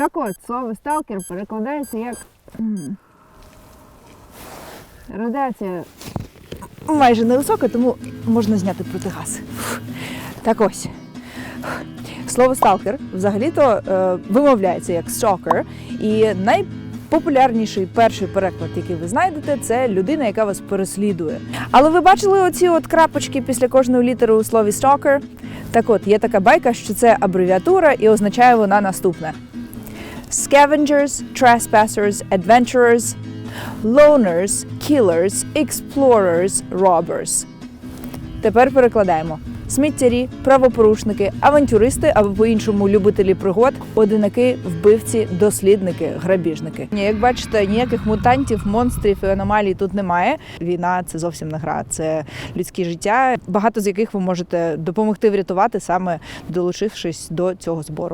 Так от, слово сталкер перекладається як радіація. Майже невисока, тому можна зняти протигаз. Так ось. Слово сталкер взагалі-то е, вимовляється як stalker, і найпопулярніший перший переклад, який ви знайдете, це людина, яка вас переслідує. Але ви бачили оці от крапочки після кожної літери у слові stalker? Так от, є така байка, що це абревіатура, і означає вона наступне: Scavengers, trespassers, adventurers, loners, killers, explorers, robbers. Тепер перекладаємо. Сміттярі, правопорушники, авантюристи або по-іншому любителі пригод, одинаки, вбивці, дослідники, грабіжники. Як бачите, ніяких мутантів, монстрів і аномалій тут немає. Війна це зовсім не гра, це людське життя, багато з яких ви можете допомогти врятувати, саме долучившись до цього збору.